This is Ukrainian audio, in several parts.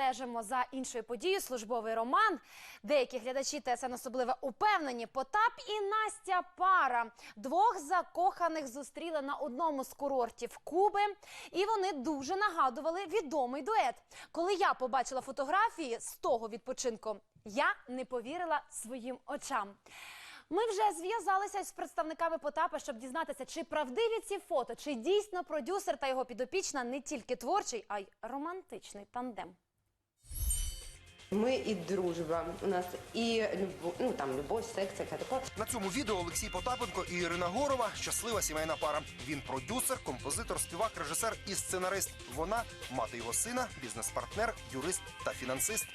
стежимо за іншою подією. Службовий роман. Деякі глядачі ТСН особливо упевнені. Потап і Настя пара двох закоханих зустріли на одному з курортів Куби, і вони дуже нагадували відомий дует. Коли я побачила фотографії з того відпочинку, я не повірила своїм очам. Ми вже зв'язалися з представниками Потапа, щоб дізнатися, чи правдиві ці фото, чи дійсно продюсер та його підопічна не тільки творчий, а й романтичний тандем. Мы и дружба. У нас и любовь, ну там любовь, секс, всякое такое. На цьому відео Олексій Потапенко і Ірина Горова щаслива сімейна пара. Він продюсер, композитор, співак, режисер і сценарист. Вона мати його сина, бізнес-партнер, юрист та фінансист.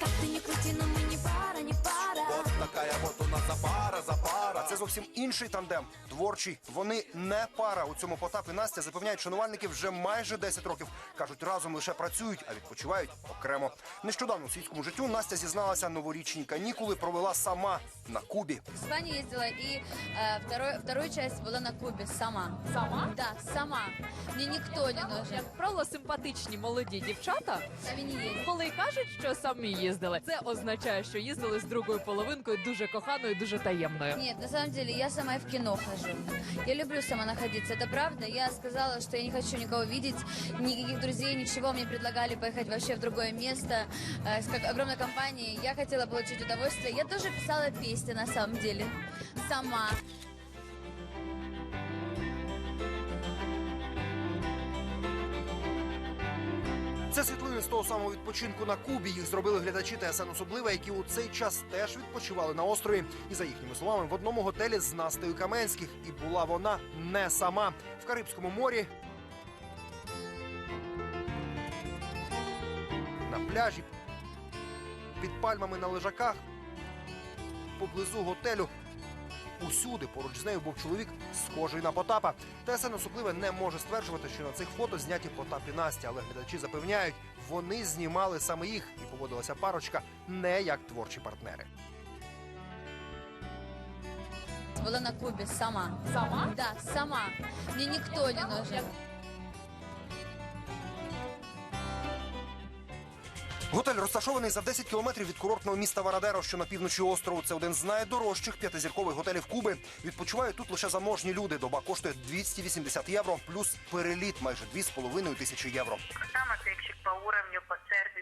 Как ты ни крути, но мы не пара, не пара. Такая вот у нас зовсім інший тандем. Творчий. Вони не пара. У цьому Потап і Настя запевняють шанувальників вже майже 10 років. кажуть, разом лише працюють, а відпочивають окремо. Нещодавно у світському життю Настя зізналася, новорічні канікули провела сама на Кубі. В Испанию ездила и э, второй, вторую часть была на Кубе сама. Сама? Да, сама. Мне никто не нужен. Як правило, симпатичні молоді дівчата, коли кажуть, що самі їздили, це означає, що їздили з другою половинкою дуже коханою, дуже таємною. Нет, на самом деле я сама и в кино хожу. Я люблю сама находиться, это правда. Я сказала, что я не хочу никого видеть, никаких друзей, ничего. Мне предлагали поехать вообще в другое место э, с как- огромной компанией. Я хотела получить удовольствие. Я тоже писала песни на самом деле. Сама. Це світлини з того самого відпочинку на Кубі. Їх зробили глядачі ТСН особливе, які у цей час теж відпочивали на острові. І за їхніми словами, в одному готелі з Настею Каменських. І була вона не сама в Карибському морі. На пляжі під пальмами на лежаках поблизу готелю. Усюди поруч з нею був чоловік, схожий на Потапа. ТСН особливе не може стверджувати, що на цих фото зняті Потап і Настя, але глядачі запевняють, вони знімали саме їх і поводилася парочка не як творчі партнери. Была на Кубе сама. Сама? Да, сама. Мне никто не нужен. Готель розташований за 10 кілометрів від курортного міста Варадеро, що на півночі острову. Це один з найдорожчих п'ятизіркових готелів Куби. Відпочивають тут лише заможні люди. Доба коштує 280 євро, плюс переліт майже 2,5 тисячі євро. Саме це якщо по уровню, по сервису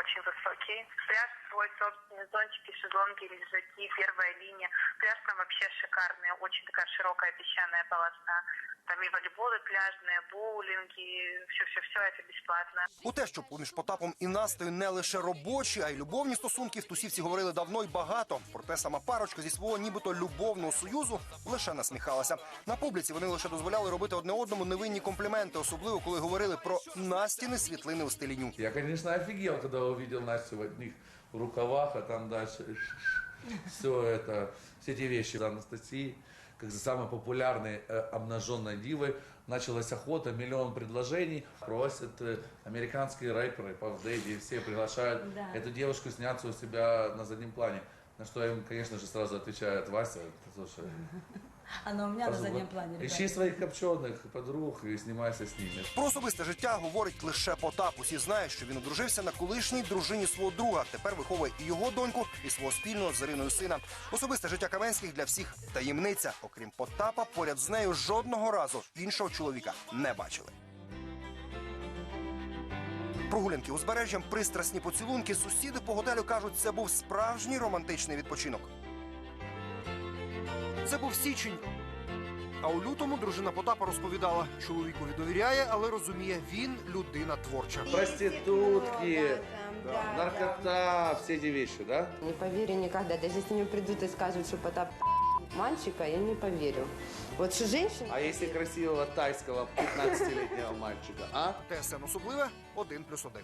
очень высокий. Пляж свой собственный, зонтики, шезлонги, лежаки, первая линия. Пляж там вообще шикарный, очень такая широкая песчаная полоса. Там и волейболы пляжные, боулинги, все-все-все это бесплатно. У те, що поміж Потапом і Настею не лише робочі, а й любовні стосунки, в тусівці говорили давно й багато. Проте сама парочка зі свого нібито любовного союзу лише насміхалася. На публіці вони лише дозволяли робити одне одному невинні компліменти, особливо коли говорили про Настіни світлини у стилі ню. Я, конечно, офигел, когда увидел Настю в одних рукавах, а там дальше все это, все эти вещи. Анастасии, как за самой популярной э, обнаженной дивой, началась охота, миллион предложений. Просят э, американские рэперы, Puff Daddy, все приглашают эту девушку сняться у себя на заднем плане. На что им, конечно же, сразу отвечает Вася, слушай, Она у меня на заднем плане, ребята. ищи своих копченых подруг и снимайся с ними. Про особисте життя говорить лише Потап. Усі знають, що він одружився на колишній дружині свого друга. Тепер виховує і його доньку, і свого спільного з Іриною сина. Особисте життя Каменських для всіх таємниця. Окрім Потапа, поряд з нею жодного разу іншого чоловіка не бачили. Прогулянки узбережжям, пристрасні поцілунки. Сусіди по готелю кажуть, це був справжній романтичний відпочинок. Це був січень. А у лютому дружина Потапа розповідала, чоловікові довіряє, але розуміє, він людина творча. Проститутки, Да, наркота, все эти вещи, да? Не поверю никогда. Даже если мне придут и скажут, что Потап мальчика, я не поверю. Вот что женщина... А если красивого тайского 15-летнего мальчика, а? ТСН особливе 1+,1.